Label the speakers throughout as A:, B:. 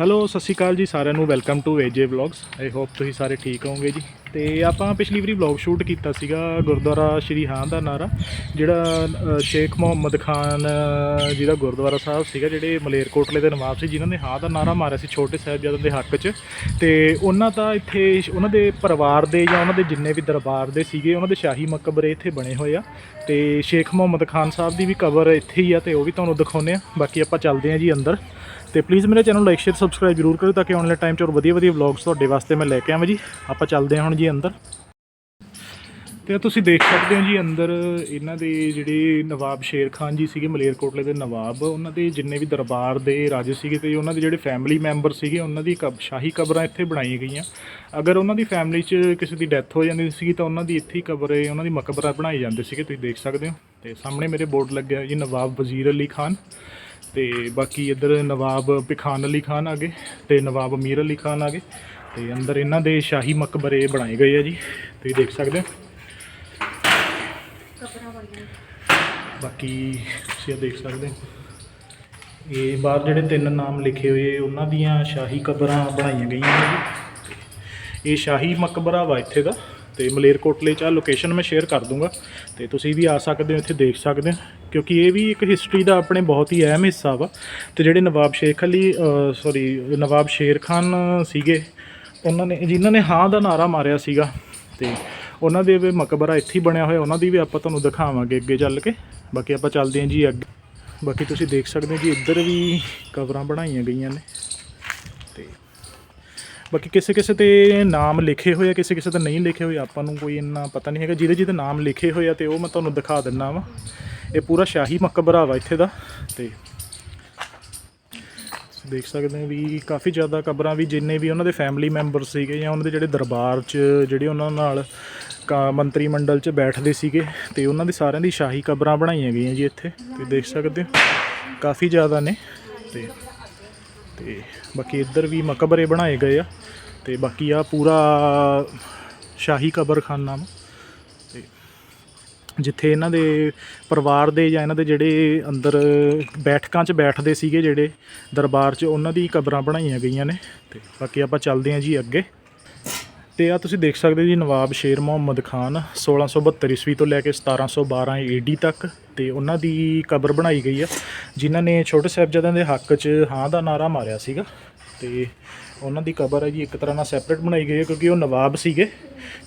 A: Hello, ਸਤਿ ਸ਼੍ਰੀ ਅਕਾਲ ਜੀ ਸਾਰਿਆਂ ਨੂੰ। Welcome to AJ vlogs I hope ਤੁਸੀਂ ਸਾਰੇ ਠੀਕ ਹੋਵੋਗੇ ਜੀ। ਤੇ ਆਪਾਂ ਪਿਛਲੀ ਵਾਰੀ ਵਲੌਗ ਸ਼ੂਟ ਕੀਤਾ ਸੀਗਾ ਗੁਰਦੁਆਰਾ ਸ਼੍ਰੀ ਹਾਂ ਦਾ ਨਾਰਾ, ਜਿਹੜਾ ਸ਼ੇਖ ਮੁਹੰਮਦ ਖਾਨ ਜੀ ਦਾ ਗੁਰਦੁਆਰਾ ਸਾਹਿਬ ਸੀਗਾ, ਜਿਹੜੇ ਮਲੇਰਕੋਟਲੇ ਦੇ ਨਵਾਬ ਸੀ, ਜਿਨ੍ਹਾਂ ਨੇ ਹਾਂ ਦਾ ਨਾਰਾ ਮਾਰਿਆ ਸੀ ਛੋਟੇ ਸਾਹਿਬਜ਼ਾਦਿਆਂ ਦੇ ਹੱਕ 'ਚ। ਤੇ ਉਹਨਾਂ ਦਾ ਇੱਥੇ, ਉਹਨਾਂ ਦੇ ਪਰਿਵਾਰ ਦੇ ਜਾਂ ਉਹਨਾਂ ਦੇ ਜਿੰਨੇ ਵੀ ਦਰਬਾਰ ਦੇ ਸੀਗੇ, ਉਹਨਾਂ ਦੇ ਸ਼ਾਹੀ ਮਕਬਰੇ ਇੱਥੇ ਬਣੇ ਹੋਏ ਆ। ਤੇ ਸ਼ੇਖ ਮੁਹੰਮਦ ਖਾਨ ਸਾਹਿਬ ਦੀ ਵੀ ਕਬਰ ਇੱਥੇ ਹੀ ਆ, ਤੇ ਉਹ ਵੀ ਤੁਹਾਨੂੰ ਦਿਖਾਉਂਦੇ ਆ। ਬਾਕੀ ਆਪਾਂ ਚੱਲਦੇ ਹਾਂ ਜੀ ਅੰਦਰ। ਤੇ ਪਲੀਜ਼ ਮੇਰੇ ਚੈਨਲ ਲਾਈਕ ਸ਼ੇਅਰ ਸਬਸਕ੍ਰਾਈਬ ਜ਼ਰੂਰ ਕਰੋ ਤਾਂ ਕਿ ਆਉਣ ਵਾਲੇ ਟਾਈਮ 'ਚ ਹੋਰ ਵਧੀਆ ਵਧੀਆ ਵਲੌਗਸ ਤੁਹਾਡੇ ਵਾਸਤੇ ਮੈਂ ਲੈ ਕੇ ਆਵਾਂ ਜੀ। ਆਪਾਂ ਚੱਲਦੇ ਹਾਂ ਹੁਣ ਜੀ ਅੰਦਰ। ਤੇ ਤੁਸੀਂ ਦੇਖ ਸਕਦੇ ਹੋ ਜੀ ਅੰਦਰ ਇਹਨਾਂ ਦੇ ਜਿਹੜੇ ਨਵਾਬ ਸ਼ੇਰ ਖਾਨ ਜੀ ਸੀਗੇ ਮਲੇਰਕੋਟਲੇ ਦੇ ਨਵਾਬ, ਉਹਨਾਂ ਦੇ ਜਿੰਨੇ ਵੀ ਦਰਬਾਰ ਦੇ ਰਾਜੇ ਸੀਗੇ ਤੇ ਉਹਨਾਂ ਦੇ ਜਿਹੜੇ ਫੈਮਿਲੀ ਮੈਂਬਰ ਸੀਗੇ, ਉਹਨਾਂ ਦੀ ਕਬ, ਸ਼ਾਹੀ ਕਬਰਾਂ ਇੱਥੇ ਬਣਾਈਆਂ ਗਈਆਂ। ਅਗਰ ਉਹਨਾਂ ਦੀ ਫੈਮਿਲੀ 'ਚ ਕਿਸੇ ਦੀ ਡੈਥ ਹੋ ਜਾਂਦੀ ਸੀਗੀ ਤਾਂ ਉਹਨਾਂ ਦੀ ਇੱਥੇ ਹੀ ਕਬਰ, ਉਹਨਾਂ ਦੀ ਮਕਬਰਾ ਬਣਾਈ ਜਾਂਦੇ ਸੀਗੇ, ਤੁਸੀਂ ਦੇਖ ਸਕਦੇ ਹੋ। ਤੇ ਸਾਹਮਣੇ ਮੇਰੇ ਬੋਰਡ ਲੱਗਿਆ ਜੀ ਨਵਾਬ ਵਜ਼ੀਰ ਅਲੀ ਖਾਨ। ਤੇ ਬਾਕੀ ਇੱਧਰ ਨਵਾਬ ਪਿਖਾਨ ਅਲੀ ਖਾਨ ਆ ਗਏ ਤੇ ਨਵਾਬ ਅਮੀਰ ਅਲੀ ਖਾਨ ਆ ਗਏ ਤੇ ਅੰਦਰ ਇਹਨਾਂ ਦੇ ਸ਼ਾਹੀ ਮਕਬਰੇ ਬਣਾਏ ਗਏ ਆ ਜੀ। ਤੁਸੀਂ ਦੇਖ ਸਕਦੇ ਹੋ। ਬਾਕੀ ਤੁਸੀਂ ਇਹ ਦੇਖ ਸਕਦੇ ਹੋ। ਇਹ ਬਾਹਰ ਜਿਹੜੇ ਤਿੰਨ ਨਾਮ ਲਿਖੇ ਹੋਏ ਉਹਨਾਂ ਦੀਆਂ ਸ਼ਾਹੀ ਕਬਰਾਂ ਬਣਾਈਆਂ ਗਈਆਂ ਨੇ ਜੀ। ਇਹ ਸ਼ਾਹੀ ਮਕਬਰਾ ਵਾ ਇੱਥੇ ਦਾ। ਤੇ ਮਲੇਰਕੋਟਲੇ ਚ ਆ ਲੋਕੇਸ਼ਨ ਮੈਂ ਸ਼ੇਅਰ ਕਰ ਦੂੰਗਾ ਤੇ ਤੁਸੀਂ ਵੀ ਆ ਸਕਦੇ ਹੋ, ਇੱਥੇ ਦੇਖ ਸਕਦੇ ਹੋ, ਕਿਉਂਕਿ ਇਹ ਵੀ ਇੱਕ ਹਿਸਟਰੀ ਦਾ ਆਪਣੇ ਬਹੁਤ ਹੀ ਅਹਿਮ ਹਿੱਸਾ ਵਾ। ਤੇ ਜਿਹੜੇ ਨਵਾਬ ਸ਼ੇਖ ਅਲੀ ਸੌਰੀ ਨਵਾਬ ਸ਼ੇਰ ਖਾਨ ਸੀਗੇ, ਉਹਨਾਂ ਨੇ, ਜਿਨ੍ਹਾਂ ਨੇ ਹਾਂ ਦਾ ਨਾਰਾ ਮਾਰਿਆ ਸੀਗਾ, ਤੇ ਉਹਨਾਂ ਦੇ ਵੀ ਮਕਬਰਾ ਇੱਥੇ ਬਣਿਆ ਹੋਇਆ, ਉਹਨਾਂ ਦੀ ਵੀ ਆਪਾਂ ਤੁਹਾਨੂੰ ਦਿਖਾਵਾਂਗੇ ਅੱਗੇ ਚੱਲ ਕੇ। ਬਾਕੀ ਆਪਾਂ ਚੱਲਦੇ ਹਾਂ ਜੀ ਅੱਗੇ। ਬਾਕੀ ਤੁਸੀਂ ਦੇਖ ਸਕਦੇ ਹੋ ਜੀ, ਇੱਧਰ ਵੀ ਕਬਰਾਂ ਬਣਾਈਆਂ ਗਈਆਂ ਨੇ। ਬਾਕੀ ਕਿਸੇ ਕਿਸੇ ਤੇ ਨਾਮ ਲਿਖੇ ਹੋਏ ਆ, ਕਿਸੇ ਕਿਸੇ ਤੇ ਨਹੀਂ ਲਿਖੇ ਹੋਏ, ਆਪਾਂ ਨੂੰ ਕੋਈ ਇੰਨਾ ਪਤਾ ਨਹੀਂ ਹੈਗਾ। ਜਿਹਦੇ ਜਿਹਦੇ ਨਾਮ ਲਿਖੇ ਹੋਏ ਆ ਤੇ ਉਹ ਮੈਂ ਤੁਹਾਨੂੰ ਦਿਖਾ ਦਿੰਨਾ ਵਾ। ਇਹ ਪੂਰਾ ਸ਼ਾਹੀ ਮਕਬਰਾ ਵਾ ਇੱਥੇ ਦਾ ਤੇ ਦੇਖ ਸਕਦੇ ਹੋ ਵੀ ਕਾਫੀ ਜ਼ਿਆਦਾ ਕਬਰਾਂ ਵੀ, ਜਿੰਨੇ ਵੀ ਉਹਨਾਂ ਦੇ ਫੈਮਿਲੀ ਮੈਂਬਰ ਸੀਗੇ ਜਾਂ ਉਹਨਾਂ ਦੇ ਜਿਹੜੇ ਦਰਬਾਰ 'ਚ, ਜਿਹੜੇ ਉਹਨਾਂ ਨਾਲ ਕਾ ਮੰਤਰੀ ਮੰਡਲ 'ਚ ਬੈਠਦੇ ਸੀਗੇ ਤੇ ਉਹਨਾਂ ਦੇ ਸਾਰਿਆਂ ਦੀ ਸ਼ਾਹੀ ਕਬਰਾਂ ਬਣਾਈਆਂ ਗਈਆਂ ਜੀ ਇੱਥੇ। ਤੁਸੀਂ ਦੇਖ ਸਕਦੇ ਹੋ, ਕਾਫੀ ਜ਼ਿਆਦਾ ਨੇ ਤੇ ਤੇ ਬਾਕੀ ਇੱਧਰ ਵੀ ਮਕਬਰੇ ਬਣਾਏ ਗਏ ਆ ਤੇ ਬਾਕੀ ਆ ਪੂਰਾ ਸ਼ਾਹੀ ਕਬਰਖਾਨਾ ਵਾ ਤੇ ਜਿੱਥੇ ਇਹਨਾਂ ਦੇ ਪਰਿਵਾਰ ਦੇ ਜਾਂ ਇਹਨਾਂ ਦੇ ਜਿਹੜੇ ਅੰਦਰ ਬੈਠਕਾਂ 'ਚ ਬੈਠਦੇ ਸੀਗੇ ਜਿਹੜੇ ਦਰਬਾਰ 'ਚ, ਉਹਨਾਂ ਦੀ ਕਬਰਾਂ ਬਣਾਈਆਂ ਗਈਆਂ ਨੇ। ਤੇ ਬਾਕੀ ਆਪਾਂ ਚੱਲਦੇ ਹਾਂ ਜੀ ਅੱਗੇ। ਤੇ ਆ ਤੁਸੀਂ ਦੇਖ ਸਕਦੇ ਜੀ ਨਵਾਬ ਸ਼ੇਰ ਮੁਹੰਮਦ ਖਾਨ 1672 ਈਸਵੀ ਤੋਂ ਲੈ ਕੇ 1712 ਏਡੀ ਤੱਕ ਤੇ ਉਹਨਾਂ ਦੀ ਕਬਰ ਬਣਾਈ ਗਈ ਆ, ਜਿਨ੍ਹਾਂ ਨੇ ਛੋਟੇ ਸਾਹਿਬਜ਼ਾਦਿਆਂ ਦੇ ਹੱਕ 'ਚ ਹਾਂ ਦਾ ਨਾਰਾ ਮਾਰਿਆ ਸੀਗਾ। ਤੇ ਉਹਨਾਂ ਦੀ ਕਬਰ ਹੈ ਜੀ, ਇੱਕ ਤਰ੍ਹਾਂ ਨਾਲ ਸੈਪਰੇਟ ਬਣਾਈ ਗਈ ਹੈ ਕਿਉਂਕਿ ਉਹ ਨਵਾਬ ਸੀਗੇ।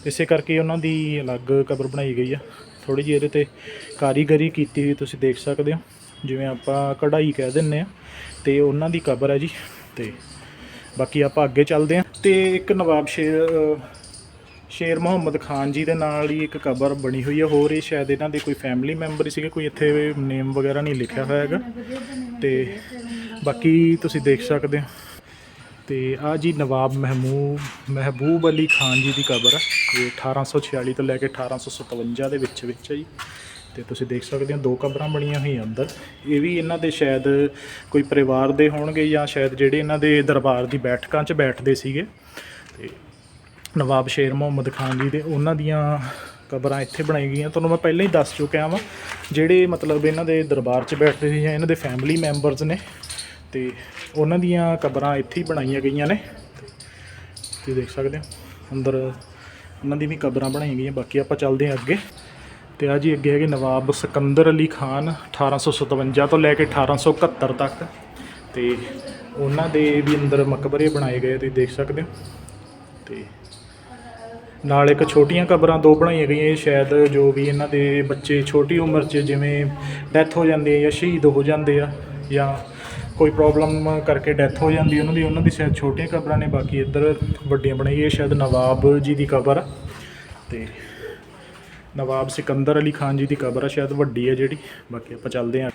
A: ਇਸੇ ਕਰਕੇ ਉਹਨਾਂ ਦੀ ਅਲੱਗ ਕਬਰ ਬਣਾਈ ਗਈ ਆ। ਥੋੜੀ ਜਿਹੀ ਇਹਦੇ ਤੇ ਕਾਰੀਗਰੀ ਕੀਤੀ ਹੋਈ ਤੁਸੀਂ ਦੇਖ ਸਕਦੇ ਹੋ, ਜਿਵੇਂ ਆਪਾਂ ਕਢਾਈ ਕਹਿ ਦਿੰਨੇ ਆ। ਤੇ ਉਹਨਾਂ ਦੀ ਕਬਰ ਹੈ ਜੀ, ਤੇ ਬਾਕੀ ਆਪਾਂ ਅੱਗੇ ਚੱਲਦੇ ਹਾਂ। ਤੇ ਇੱਕ ਨਵਾਬ ਸ਼ੇਰ ਸ਼ੇਰ ਮੁਹੰਮਦ ਖਾਨ ਜੀ ਦੇ ਨਾਲ ਹੀ ਇੱਕ ਕਬਰ ਬਣੀ ਹੋਈ ਹੈ। ਹੋਰ ਇਹ ਸ਼ਾਇਦ ਇਹਨਾਂ ਦੇ ਕੋਈ ਫੈਮਿਲੀ ਮੈਂਬਰ ਹੀ ਸੀਗੇ, ਕੋਈ ਇੱਥੇ ਨੇਮ ਵਗੈਰਾ ਨਹੀਂ ਲਿਖਿਆ ਹੋਇਆ ਹੈਗਾ। ਤੇ ਬਾਕੀ ਤੁਸੀਂ ਦੇਖ ਸਕਦੇ ਹੋ। ਤੇ ਆ ਜੀ ਨਵਾਬ ਮਹਿਮੂਬ ਮਹਿਬੂਬ ਅਲੀ ਖਾਨ ਜੀ ਦੀ ਕਬਰ ਹੈ। ਇਹ 1846 ਤੋਂ ਲੈ ਕੇ 1857 ਦੇ ਵਿੱਚ ਵਿੱਚ ਹੈ ਜੀ। ਤੇ ਤੁਸੀਂ ਦੇਖ ਸਕਦੇ ਹੋ ਦੋ ਕਬਰਾਂ ਬਣੀਆਂ ਹੋਈਆਂ ਅੰਦਰ। ਇਹ ਵੀ ਇਹਨਾਂ ਦੇ ਸ਼ਾਇਦ ਕੋਈ ਪਰਿਵਾਰ ਦੇ ਹੋਣਗੇ ਜਾਂ ਸ਼ਾਇਦ ਜਿਹੜੇ ਇਹਨਾਂ ਦੇ ਦਰਬਾਰ ਦੀ ਬੈਠਕਾਂ 'ਚ ਬੈਠਦੇ ਸੀਗੇ। ਤੇ ਨਵਾਬ ਸ਼ੇਰ ਮੁਹੰਮਦ ਖਾਨ ਜੀ ਦੇ ਉਹਨਾਂ ਦੀਆਂ ਕਬਰਾਂ ਇੱਥੇ ਬਣਾਈ ਗਈਆਂ। ਤੁਹਾਨੂੰ ਮੈਂ ਪਹਿਲਾਂ ਹੀ ਦੱਸ ਚੁੱਕਿਆ ਵਾਂ, ਜਿਹੜੇ ਮਤਲਬ ਇਹਨਾਂ ਦੇ ਦਰਬਾਰ 'ਚ ਬੈਠਦੇ ਸੀ ਜਾਂ ਇਹਨਾਂ ਦੇ ਫੈਮਿਲੀ ਮੈਂਬਰਸ ਨੇ, ਤੇ ਉਹਨਾਂ ਦੀਆਂ ਕਬਰਾਂ ਇੱਥੇ ਹੀ ਬਣਾਈਆਂ ਗਈਆਂ ਨੇ। ਤੁਸੀਂ ਦੇਖ ਸਕਦੇ ਹੋ, ਅੰਦਰ ਉਹਨਾਂ ਦੀ ਵੀ ਕਬਰਾਂ ਬਣਾਈਆਂ ਗਈਆਂ, ਬਾਕੀ ਆਪਾਂ ਚੱਲਦੇ ਹਾਂ ਅੱਗੇ। ਤੇ ਆ ਜੀ। ਅੱਗੇ ਹੈਗੇ ਨਵਾਬ ਸਿਕੰਦਰ ਅਲੀ ਖਾਨ 1857 ਤੋਂ ਲੈ ਕੇ 1871 ਤੱਕ। ਤੇ ਉਹਨਾਂ ਦੇ ਵੀ ਅੰਦਰ ਮਕਬਰੇ ਬਣਾਏ ਗਏ, ਤੁਸੀਂ ਦੇਖ ਸਕਦੇ ਹੋ। ਤੇ ਨਾਲ ਇੱਕ ਛੋਟੀਆਂ ਕਬਰਾਂ ਦੋ ਬਣਾਈਆਂ ਗਈਆਂ। ਇਹ ਸ਼ਾਇਦ ਜੋ ਵੀ ਇਹਨਾਂ ਦੇ ਬੱਚੇ ਛੋਟੀ ਉਮਰ 'ਚ ਜਿਵੇਂ ਡੈਥ ਹੋ ਜਾਂਦੀ ਹੈ ਜਾਂ ਸ਼ਹੀਦ ਹੋ ਜਾਂਦੇ ਆ ਜਾਂ ਕੋਈ ਪ੍ਰੋਬਲਮ ਕਰਕੇ ਡੈਥ ਹੋ ਜਾਂਦੀ ਉਹਨਾਂ ਦੀ ਉਹਨਾਂ ਦੀ ਸ਼ਾਇਦ ਛੋਟੀਆਂ ਕਬਰਾਂ ਨੇ, ਬਾਕੀ ਇੱਧਰ ਵੱਡੀਆਂ ਬਣਾਈ ਇਹ ਸ਼ਾਇਦ ਨਵਾਬ ਜੀ ਦੀ ਕਬਰ ਆ। ਤੇ ਨਵਾਬ ਸਿਕੰਦਰ ਅਲੀ ਖਾਨ ਜੀ ਦੀ ਕਬਰ ਆ, ਸ਼ਾਇਦ ਵੱਡੀ ਹੈ ਜਿਹੜੀ। ਬਾਕੀ ਆਪਾਂ ਚੱਲਦੇ ਹਾਂ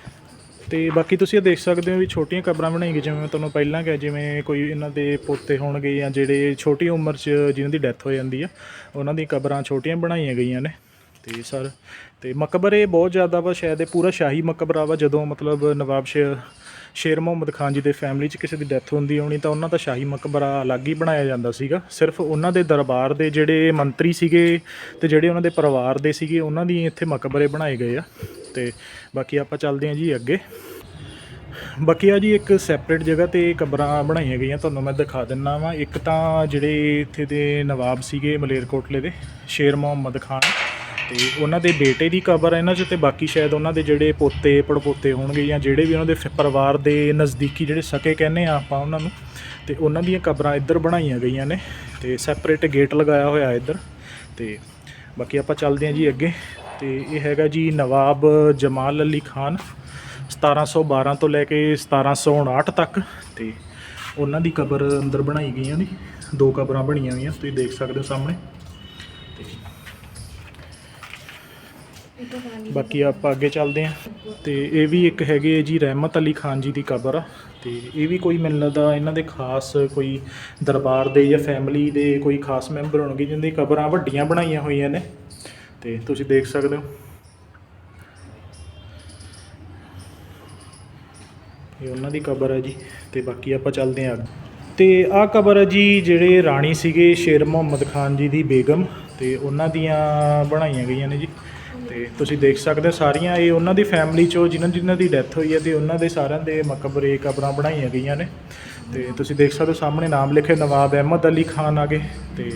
A: ਤੇ ਬਾਕੀ ਤੁਸੀਂ ਇਹ ਦੇਖ ਸਕਦੇ ਹੋ ਵੀ ਛੋਟੀਆਂ ਕਬਰਾਂ ਬਣਾਈ ਗਈਆਂ, ਜਿਵੇਂ ਮੈਂ ਤੁਹਾਨੂੰ ਪਹਿਲਾਂ ਕਿਹਾ, ਜਿਵੇਂ ਕੋਈ ਇਹਨਾਂ ਦੇ ਪੋਤੇ ਹੋਣਗੇ ਜਾਂ ਜਿਹੜੇ ਛੋਟੀ ਉਮਰ 'ਚ ਜਿਨ੍ਹਾਂ ਦੀ ਡੈਥ ਹੋ ਜਾਂਦੀ ਆ, ਉਹਨਾਂ ਦੀਆਂ ਕਬਰਾਂ ਛੋਟੀਆਂ ਬਣਾਈਆਂ ਗਈਆਂ ਨੇ। ਤੇ ਸਰ, ਤੇ ਮਕਬਰੇ ਬਹੁਤ ਜ਼ਿਆਦਾ ਵਾ, ਸ਼ਾਇਦ ਇਹ ਪੂਰਾ ਸ਼ਾਹੀ ਮਕਬਰਾ ਵਾ, ਜਦੋਂ ਮਤਲਬ ਨਵਾਬ ਸ਼ੇਰ ਸ਼ੇਰ ਮੁਹੰਮਦ ਖਾਨ ਜੀ ਦੇ ਫੈਮਿਲੀ 'ਚ ਕਿਸੇ ਦੀ ਡੈਥ ਹੁੰਦੀ ਹੋਣੀ, ਤਾਂ ਉਹਨਾਂ ਦਾ ਸ਼ਾਹੀ ਮਕਬਰਾ ਅਲੱਗ ਹੀ ਬਣਾਇਆ ਜਾਂਦਾ ਸੀਗਾ। ਸਿਰਫ ਉਹਨਾਂ ਦੇ ਦਰਬਾਰ ਦੇ ਜਿਹੜੇ ਮੰਤਰੀ ਸੀਗੇ ਤੇ ਜਿਹੜੇ ਉਹਨਾਂ ਦੇ ਪਰਿਵਾਰ ਦੇ ਸੀਗੇ, ਉਹਨਾਂ ਦੀ ਇੱਥੇ ਮਕਬਰੇ ਬਣਾਏ ਗਏ ਆ। ਤੇ ਬਾਕੀ ਆਪਾਂ ਚੱਲਦੇ ਹਾਂ ਜੀ ਅੱਗੇ। ਬਾਕੀ ਆ ਜੀ ਇੱਕ ਸੈਪਰੇਟ ਜਗ੍ਹਾ ਤੇ ਕਬਰਾਂ ਬਣਾਈਆਂ ਗਈਆਂ, ਤੁਹਾਨੂੰ ਮੈਂ ਦਿਖਾ ਦਿੰਨਾ ਵਾਂ। ਇੱਕ ਤਾਂ ਜਿਹੜੇ ਇੱਥੇ ਦੇ ਨਵਾਬ ਸੀਗੇ ਮਲੇਰਕੋਟਲੇ ਦੇ, ਸ਼ੇਰ ਮੁਹੰਮਦ ਖਾਨ। ਤੇ ਉਹਨਾਂ ਦੇ ਬੇਟੇ ਦੀ ਕਬਰ ਇਹਨਾਂ 'ਚ ਤੇ ਬਾਕੀ ਸ਼ਾਇਦ ਉਹਨਾਂ ਦੇ ਜਿਹੜੇ ਪੋਤੇ, ਪੜਪੋਤੇ ਹੋਣਗੇ ਜਾਂ ਜਿਹੜੇ ਵੀ ਉਹਨਾਂ ਦੇ ਫ- ਪਰਿਵਾਰ ਦੇ ਨਜ਼ਦੀਕੀ ਜਿਹੜੇ ਸਕੇ ਕਹਿੰਦੇ ਆ ਆਪਾਂ ਉਹਨਾਂ ਨੂੰ। ਤੇ ਉਹਨਾਂ ਦੀਆਂ ਕਬਰਾਂ ਇੱਧਰ ਬਣਾਈਆਂ ਗਈਆਂ ਨੇ ਤੇ ਸੈਪਰੇਟ ਗੇਟ ਲਗਾਇਆ ਹੋਇਆ ਇੱਧਰ। ਤੇ ਬਾਕੀ ਆਪਾਂ ਚੱਲਦੇ ਹਾਂ ਜੀ ਅੱਗੇ। ਤੇ ਇਹ ਹੈਗਾ ਜੀ ਨਵਾਬ ਜਮਾਲ ਅਲੀ ਖਾਨ 1712 ਤੋਂ ਲੈ ਕੇ 1759 ਤੱਕ। ਤੇ ਉਹਨਾਂ ਦੀ ਕਬਰ ਅੰਦਰ ਬਣਾਈ ਗਈਆਂ ਨੇ। ਦੋ ਕਬਰਾਂ ਬਣੀਆਂ ਹੋਈਆਂ, ਤੁਸੀਂ ਦੇਖ ਸਕਦੇ ਹੋ ਸਾਹਮਣੇ। ਬਾਕੀ ਆਪਾਂ ਅੱਗੇ ਚੱਲਦੇ ਹਾਂ। ਤੇ ਇਹ ਵੀ ਇੱਕ ਹੈਗੇ ਜੀ ਰਹਿਮਤ ਅਲੀ ਖਾਨ ਜੀ ਦੀ ਕਬਰ। ਆ ਤੇ ਇਹ ਵੀ ਕੋਈ ਮੈਨੂੰ ਲੱਗਦਾ ਇਹਨਾਂ ਦੇ ਖਾਸ ਕੋਈ ਦਰਬਾਰ ਦੇ ਜਾਂ ਫੈਮਿਲੀ ਦੇ ਕੋਈ ਖਾਸ ਮੈਂਬਰ ਹੋਣਗੇ ਜਿਨ੍ਹਾਂ ਦੀ ਕਬਰਾਂ ਵੱਡੀਆਂ ਬਣਾਈਆਂ ਹੋਈਆਂ ਨੇ। ਤੇ ਤੁਸੀਂ ਦੇਖ ਸਕਦੇ ਹੋ। ਇਹ ਉਹਨਾਂ ਦੀ ਕਬਰ ਹੈ ਜੀ। ਤੇ ਬਾਕੀ ਆਪਾਂ ਚੱਲਦੇ ਹਾਂ ਅੱਗੇ। ਤੇ ਆਹ ਕਬਰ ਹੈ ਜੀ ਜਿਹੜੇ ਰਾਣੀ ਸੀਗੇ ਸ਼ੇਰ ਮੁਹੰਮਦ ਖਾਨ ਜੀ ਦੀ ਬੇਗਮ। ਤੇ ਉਹਨਾਂ ਦੀਆਂ ਬਣਾਈਆਂ ਗਈਆਂ ਨੇ ਜੀ। ਤੇ ਤੁਸੀਂ ਦੇਖ ਸਕਦੇ ਹੋ ਸਾਰੀਆਂ ਇਹ ਉਹਨਾਂ ਦੀ ਫੈਮਿਲੀ ਚੋਂ ਜਿਨ੍ਹਾਂ ਜਿਨ੍ਹਾਂ ਦੀ ਡੈਥ ਹੋਈ ਹੈ ਤੇ ਉਹਨਾਂ ਦੇ ਸਾਰਿਆਂ ਦੇ ਮਕਬਰੇ ਕਬਰਾਂ ਬਣਾਈਆਂ ਗਈਆਂ ਨੇ। ਤੇ ਤੁਸੀਂ ਦੇਖ ਸਕਦੇ ਹੋ ਸਾਹਮਣੇ ਨਾਮ ਲਿਖੇ ਨਵਾਬ ਅਹਿਮਦ ਅਲੀ ਖਾਨ ਆਗੇ ਤੇ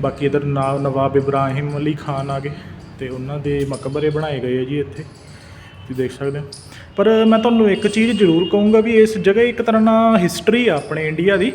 A: ਬਾਕੀ ਇਧਰ ਨਵਾਬ ਇਬਰਾਹਿਮ ਅਲੀ ਖਾਨ ਆਗੇ ਤੇ ਉਹਨਾਂ ਦੇ ਮਕਬਰੇ ਬਣਾਏ ਗਏ ਆ ਜੀ ਇੱਥੇ। ਤੁਸੀਂ ਦੇਖ ਸਕਦੇ ਹੋ। ਪਰ ਮੈਂ ਤੁਹਾਨੂੰ ਇੱਕ ਚੀਜ਼ ਜ਼ਰੂਰ ਕਹੂੰਗਾ ਵੀ ਇਸ ਜਗ੍ਹਾ ਇੱਕ ਤਰ੍ਹਾਂ ਨਾਲ ਹਿਸਟਰੀ ਆ ਆਪਣੇ ਇੰਡੀਆ ਦੀ।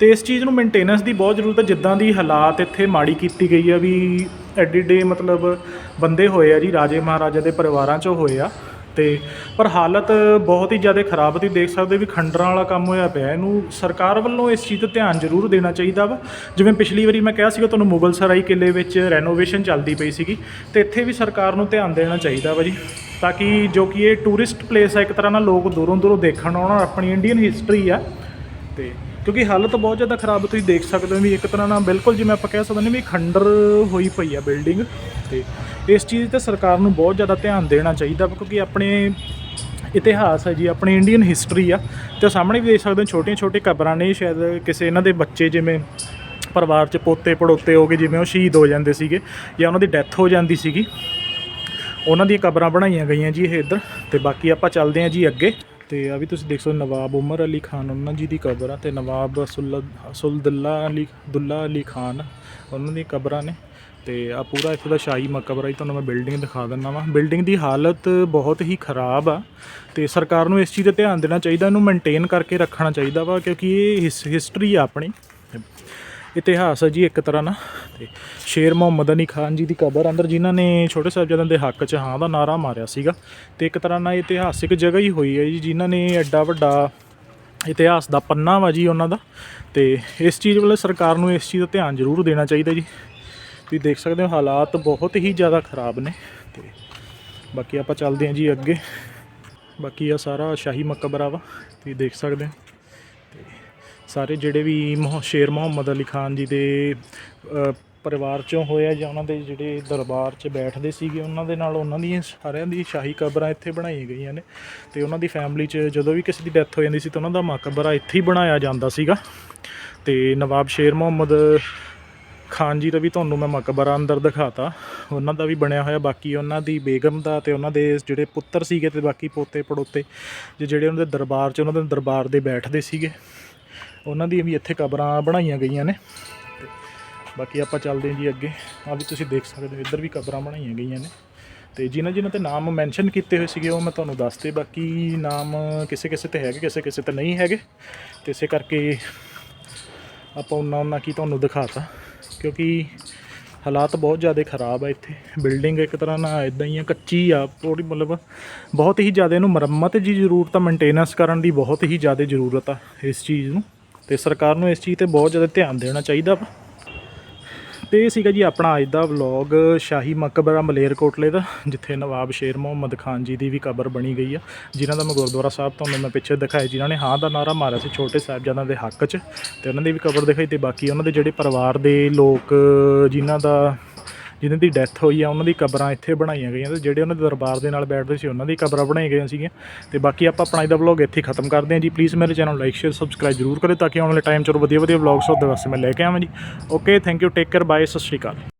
A: ਤੇ ਇਸ ਚੀਜ਼ ਨੂੰ ਮੇਨਟੇਨੈਂਸ ਦੀ ਬਹੁਤ ਜ਼ਰੂਰਤ ਹੈ, ਜਿੱਦਾਂ ਦੀ ਹਾਲਾਤ ਇੱਥੇ ਮਾੜੀ ਕੀਤੀ ਗਈ ਆ ਵੀ ਐਡੀ ਡੇ ਮਤਲਬ ਬੰਦੇ ਹੋਏ ਆ ਜੀ, ਰਾਜੇ ਮਹਾਰਾਜਾ ਦੇ ਪਰਿਵਾਰਾਂ ਚੋਂ ਹੋਏ ਆ। ਤੇ ਪਰ ਹਾਲਤ ਬਹੁਤ ਹੀ ਜ਼ਿਆਦਾ ਖਰਾਬ ਤੁਸੀਂ ਦੇਖ ਸਕਦੇ ਵੀ ਖੰਡਰਾਂ ਵਾਲਾ ਕੰਮ ਹੋਇਆ ਪਿਆ। ਇਹਨੂੰ ਸਰਕਾਰ ਵੱਲੋਂ ਇਸ ਚੀਜ਼ ਤੇ ਧਿਆਨ ਜ਼ਰੂਰ ਦੇਣਾ ਚਾਹੀਦਾ ਵਾ। ਜਿਵੇਂ ਪਿਛਲੀ ਵਾਰੀ ਮੈਂ ਕਿਹਾ ਸੀਗਾ, ਤੁਹਾਨੂੰ ਮੁਗਲ ਸਰਾਈ ਕਿਲੇ ਵਿੱਚ ਰੈਨੋਵੇਸ਼ਨ ਚੱਲਦੀ ਪਈ ਸੀਗੀ। ਤੇ ਇੱਥੇ ਵੀ ਸਰਕਾਰ ਨੂੰ ਧਿਆਨ ਦੇਣਾ ਚਾਹੀਦਾ ਵਾ ਜੀ। ਤਾਂ ਕਿ ਜੋ ਕਿ ਇਹ ਟੂਰਿਸਟ ਪਲੇਸ ਹੈ ਇੱਕ ਤਰ੍ਹਾਂ ਨਾਲ ਲੋਕ ਦੂਰੋਂ ਦੂਰੋਂ ਦੇਖਣ ਆਉਣ, ਆਪਣੀ ਇੰਡੀਅਨ ਹਿਸਟਰੀ ਆ। ਤੇ ਕਿਉਂਕਿ ਹਾਲਤ ਬਹੁਤ ਜ਼ਿਆਦਾ ਖਰਾਬ, ਤੁਸੀਂ ਦੇਖ ਸਕਦੇ ਹੋ ਵੀ ਇੱਕ ਤਰ੍ਹਾਂ ਨਾਲ ਬਿਲਕੁਲ ਜਿਵੇਂ ਆਪਾਂ ਕਹਿ ਸਕਦੇ ਹਾਂ ਵੀ ਖੰਡਰ ਹੋਈ ਪਈ ਆ ਬਿਲਡਿੰਗ ਤੇ ਇਸ ਚੀਜ਼ ਤੇ ਸਰਕਾਰ ਨੂੰ ਬਹੁਤ ਜ਼ਿਆਦਾ ਧਿਆਨ ਦੇਣਾ ਚਾਹੀਦਾ ਕਿਉਂਕਿ ਆਪਣੇ ਇਤਿਹਾਸ ਹੈ ਜੀ, ਆਪਣੀ ਇੰਡੀਅਨ ਹਿਸਟਰੀ ਆ। ਤੇ ਸਾਹਮਣੇ ਵੀ ਦੇਖ ਸਕਦੇ ਹੋ ਛੋਟੀਆਂ ਛੋਟੀਆਂ ਕਬਰਾਂ ਨੇ, ਸ਼ਾਇਦ ਕਿਸੇ ਇਹਨਾਂ ਦੇ ਬੱਚੇ ਜਿਵੇਂ ਪਰਿਵਾਰ 'ਚ ਪੋਤੇ ਪੜੋਤੇ ਹੋ ਗਏ, ਜਿਵੇਂ ਉਹ ਸ਼ਹੀਦ ਹੋ ਜਾਂਦੇ ਸੀਗੇ ਜਾਂ ਉਹਨਾਂ ਦੀ ਡੈਥ ਹੋ ਜਾਂਦੀ ਸੀਗੀ। ਉਹਨਾਂ ਦੀਆਂ ਕਬਰਾਂ ਬਣਾਈਆਂ ਗਈਆਂ ਜੀ ਇਹ ਇੱਧਰ। ਤੇ ਬਾਕੀ ਆਪਾਂ ਚੱਲਦੇ ਹਾਂ ਜੀ ਅੱਗੇ। ਤੇ ਆ ਵੀ ਤੁਸੀਂ ਦੇਖ ਸਕਦੇ ਨਵਾਬ ਉਮਰ ਅਲੀ ਖਾਨ, ਉਹਨਾਂ ਜੀ ਦੀ ਕਬਰ ਆ। ਤੇ ਨਵਾਬ ਸੁਲ, ਸੁਲਦੁੱਲਾ ਅਲੀ, ਦੁੱਲਾ ਅਲੀ ਖਾਨ, ਉਹਨਾਂ ਦੀ ਕਬਰਾਂ ਨੇ। ਤੇ ਆ ਪੂਰਾ ਇੱਥੇ ਦਾ ਸ਼ਾਹੀ ਮਕਬਰਾ ਹੀ ਤੁਹਾਨੂੰ ਮੈਂ ਬਿਲਡਿੰਗ ਦਿਖਾ ਦਿੰਦਾ ਵਾਂ। ਬਿਲਡਿੰਗ ਦੀ ਹਾਲਤ ਬਹੁਤ ਹੀ ਖਰਾਬ ਆ। ਤੇ ਸਰਕਾਰ ਨੂੰ ਇਸ ਚੀਜ਼ ਤੇ ਧਿਆਨ ਦੇਣਾ ਚਾਹੀਦਾ, ਇਹਨੂੰ ਮੇਨਟੇਨ ਕਰਕੇ ਰੱਖਣਾ ਚਾਹੀਦਾ ਵਾ, ਕਿਉਂਕਿ ਇਹ ਹਿਸਟਰੀ ਆ ਆਪਣੀ। ਇਤਿਹਾਸ ਹੈ ਜੀ ਇੱਕ ਤਰ੍ਹਾਂ ਨਾਲ। ਤੇ ਸ਼ੇਰ ਮੁਹੰਮਦ ਅਲੀ ਖਾਨ ਜੀ ਦੀ ਕਬਰ ਅੰਦਰ ਜਿਨ੍ਹਾਂ ਨੇ ਛੋਟੇ ਸਾਹਿਬਜ਼ਾਦਿਆਂ ਦੇ ਹੱਕ 'ਚ ਹਾਂ ਦਾ ਨਾਰਾ ਮਾਰਿਆ ਸੀਗਾ। ਤੇ ਇੱਕ ਤਰ੍ਹਾਂ ਨਾਲ ਇਤਿਹਾਸਿਕ ਜਗ੍ਹਾ ਹੀ ਹੋਈ ਹੈ ਜੀ, ਜਿਨ੍ਹਾਂ ਨੇ ਐਡਾ ਵੱਡਾ ਇਤਿਹਾਸ ਦਾ ਪੰਨਾ ਵਾ ਜੀ ਉਹਨਾਂ ਦਾ। ਤੇ ਇਸ ਚੀਜ਼ ਵੱਲ ਸਰਕਾਰ ਨੂੰ ਇਸ ਚੀਜ਼ ਦਾ ਧਿਆਨ ਜ਼ਰੂਰ ਦੇਣਾ ਚਾਹੀਦਾ ਜੀ। ਤੁਸੀਂ ਦੇਖ ਸਕਦੇ ਹੋ ਹਾਲਾਤ ਬਹੁਤ ਹੀ ਜ਼ਿਆਦਾ ਖਰਾਬ ਨੇ। ਤੇ ਬਾਕੀ ਆਪਾਂ ਚੱਲਦੇ ਹਾਂ ਜੀ ਅੱਗੇ। ਬਾਕੀ ਆ ਸਾਰਾ ਸ਼ਾਹੀ ਮਕਬਰਾ ਵਾ, ਤੁਸੀਂ ਦੇਖ ਸਕਦੇ ਹੋ। ਸਾਰੇ ਜਿਹੜੇ ਵੀ ਮੁਹ- ਸ਼ੇਰ ਮੁਹੰਮਦ ਅਲੀ ਖਾਨ ਜੀ ਦੇ ਪਰਿਵਾਰ ਚੋਂ ਹੋਏ ਜਾਂ ਉਹਨਾਂ ਦੇ ਜਿਹੜੇ ਦਰਬਾਰ 'ਚ ਬੈਠਦੇ ਸੀਗੇ, ਉਹਨਾਂ ਦੇ ਨਾਲ ਉਹਨਾਂ ਦੀਆਂ ਸਾਰਿਆਂ ਦੀ ਸ਼ਾਹੀ ਕਬਰਾਂ ਇੱਥੇ ਬਣਾਈਆਂ ਗਈਆਂ ਨੇ। ਤੇ ਉਹਨਾਂ ਦੀ ਫੈਮਿਲੀ 'ਚ ਜਦੋਂ ਵੀ ਕਿਸੇ ਦੀ ਡੈਥ ਹੋ ਜਾਂਦੀ ਸੀ ਤਾਂ ਉਹਨਾਂ ਦਾ ਮਕਬਰਾ ਇੱਥੇ ਹੀ ਬਣਾਇਆ ਜਾਂਦਾ ਸੀਗਾ। ਤੇ ਨਵਾਬ ਸ਼ੇਰ ਮੁਹੰਮਦ ਖਾਨ ਜੀ ਦਾ ਵੀ ਤੁਹਾਨੂੰ ਮੈਂ ਮਕਬਰਾ ਅੰਦਰ ਦਿਖਾਤਾ। ਉਹਨਾਂ ਦਾ ਵੀ ਬਣਿਆ ਹੋਇਆ, ਬਾਕੀ ਉਹਨਾਂ ਦੀ ਬੇਗਮ ਦਾ ਤੇ ਉਹਨਾਂ ਦੇ ਜਿਹੜੇ ਪੁੱਤਰ ਸੀਗੇ ਤੇ ਬਾਕੀ ਪੋਤੇ ਪੜੋਤੇ ਜੇ ਜਿਹੜੇ ਉਹਨਾਂ ਦੇ ਦਰਬਾਰ 'ਚ, ਉਹਨਾਂ ਦੇ ਦਰਬਾਰ ਦੇ ਬੈਠਦੇ ਸੀਗੇ। ਉਹਨਾਂ ਦੀਆਂ ਵੀ ਇੱਥੇ ਕਬਰਾਂ ਬਣਾਈਆਂ ਗਈਆਂ ਨੇ। ਤੇ ਬਾਕੀ ਆਪਾਂ ਚੱਲਦੇ ਹਾਂ ਜੀ ਅੱਗੇ। ਆ ਵੀ ਤੁਸੀਂ ਦੇਖ ਸਕਦੇ ਹੋ, ਇੱਧਰ ਵੀ ਕਬਰਾਂ ਬਣਾਈਆਂ ਗਈਆਂ ਨੇ। ਤੇ ਜਿਨ੍ਹਾਂ ਜਿਨ੍ਹਾਂ ਤੇ ਨਾਮ ਮੈਂਸ਼ਨ ਕੀਤੇ ਹੋਏ ਸੀਗੇ, ਉਹ ਮੈਂ ਤੁਹਾਨੂੰ ਦੱਸਤੇ ਬਾਕੀ ਨਾਮ ਕਿਸੇ ਕਿਸੇ ਤੇ ਹੈਗੇ, ਕਿਸੇ ਕਿਸੇ ਤੇ ਨਹੀਂ ਹੈਗੇ। ਤੇ ਇਸੇ ਕਰਕੇ ਆਪਾਂ ਉਹਨਾਂ ਉਹਨਾਂ ਕੀ ਤੁਹਾਨੂੰ ਦਿਖਾਤਾ। ਕਿਉਂਕਿ ਹਾਲਾਤ ਬਹੁਤ ਜ਼ਿਆਦਾ ਖਰਾਬ ਆ ਇੱਥੇ। ਬਿਲਡਿੰਗ ਇੱਕ ਤਰ੍ਹਾਂ ਨਾਲ ਇਦਾਂ ਹੀ ਆ, ਕੱਚੀ ਆ ਥੋੜੀ ਮਤਲਬ ਬਹੁਤ ਹੀ ਜ਼ਿਆਦਾ ਇਹਨੂੰ ਮੁਰੰਮਤ ਦੀ ਜ਼ਰੂਰਤ ਆ ਮੇਨਟੇਨੈਂਸ ਕਰਨ ਦੀ ਬਹੁਤ ਹੀ ਜ਼ਿਆਦਾ ਜ਼ਰੂਰਤ ਆ ਇਸ ਚੀਜ਼ ਨੂੰ। ਤੇ ਸਰਕਾਰ ਨੂੰ ਇਸ ਚੀਜ਼ ਤੇ ਬਹੁਤ ਜ਼ਿਆਦਾ ਧਿਆਨ ਦੇਣਾ ਚਾਹੀਦਾ ਵਾ। ਤੇ ਇਹ ਸੀਗਾ ਜੀ ਆਪਣਾ ਅੱਜ ਦਾ ਵਲੌਗ ਸ਼ਾਹੀ ਮਕਬਰਾ ਮਲੇਰਕੋਟਲੇ ਦਾ, ਜਿੱਥੇ ਨਵਾਬ ਸ਼ੇਰ ਮੁਹੰਮਦ ਖਾਨ ਜੀ ਦੀ ਵੀ ਕਬਰ ਬਣੀ ਗਈ ਆ। ਜਿਨ੍ਹਾਂ ਦਾ ਮੈਂ ਗੁਰਦੁਆਰਾ ਸਾਹਿਬ ਤੁਹਾਨੂੰ ਮੈਂ ਪਿੱਛੇ ਦਿਖਾਇਆ, ਜਿਨ੍ਹਾਂ ਨੇ ਹਾਂ ਦਾ ਨਾਰਾ ਮਾਰਿਆ ਸੀ ਛੋਟੇ ਸਾਹਿਬਜ਼ਾਦਿਆਂ ਦੇ ਹੱਕ 'ਚ। ਤੇ ਉਹਨਾਂ ਦੀ ਵੀ ਕਬਰ ਦਿਖਾਈ ਤੇ ਬਾਕੀ ਉਹਨਾਂ ਦੇ ਜਿਹੜੇ ਪਰਿਵਾਰ ਦੇ ਲੋਕ, ਜਿਨ੍ਹਾਂ ਦਾ ਜਿਨ੍ਹਾਂ ਦੀ ਡੈਥ ਹੋਈ ਆ, ਉਹਨਾਂ ਦੀ ਕਬਰਾਂ ਇੱਥੇ ਬਣਾਈਆਂ ਗਈਆਂ ਤੇ ਜਿਹੜੇ ਉਹਨਾਂ ਦੇ ਦਰਬਾਰ ਦੇ ਨਾਲ ਬੈਠਦੇ ਸੀ, ਉਹਨਾਂ ਦੀ ਕਬਰਾਂ ਬਣਾਈਆਂ ਗਈਆਂ ਸੀਗੀਆਂ। ਤੇ ਬਾਕੀ ਆਪਾਂ ਆਪਣਾ ਇਹਦਾ ਵਲੌਗ ਇੱਥੇ ਖਤਮ ਕਰਦੇ ਹਾਂ ਜੀ। ਪਲੀਜ਼ ਮੇਰੇ ਚੈਨਲ ਨੂੰ ਲਾਈਕ ਸ਼ੇਅਰ ਸਬਸਕ੍ਰਾਈਬ ਜ਼ਰੂਰ ਕਰਿਓ ਤਾਂ ਕਿ ਆਉਣ ਵਾਲੇ ਟਾਈਮ 'ਚ ਹੋਰ ਵਧੀਆ ਵਧੀਆ ਵਲੌਗਸ ਤੁਹਾਡੇ ਵਾਸਤੇ ਮੈਂ ਲੈ ਕੇ ਆਵਾਂ ਜੀ। Okay thank you take care bye ਸਤਿ ਸ਼੍ਰੀ ਅਕਾਲ।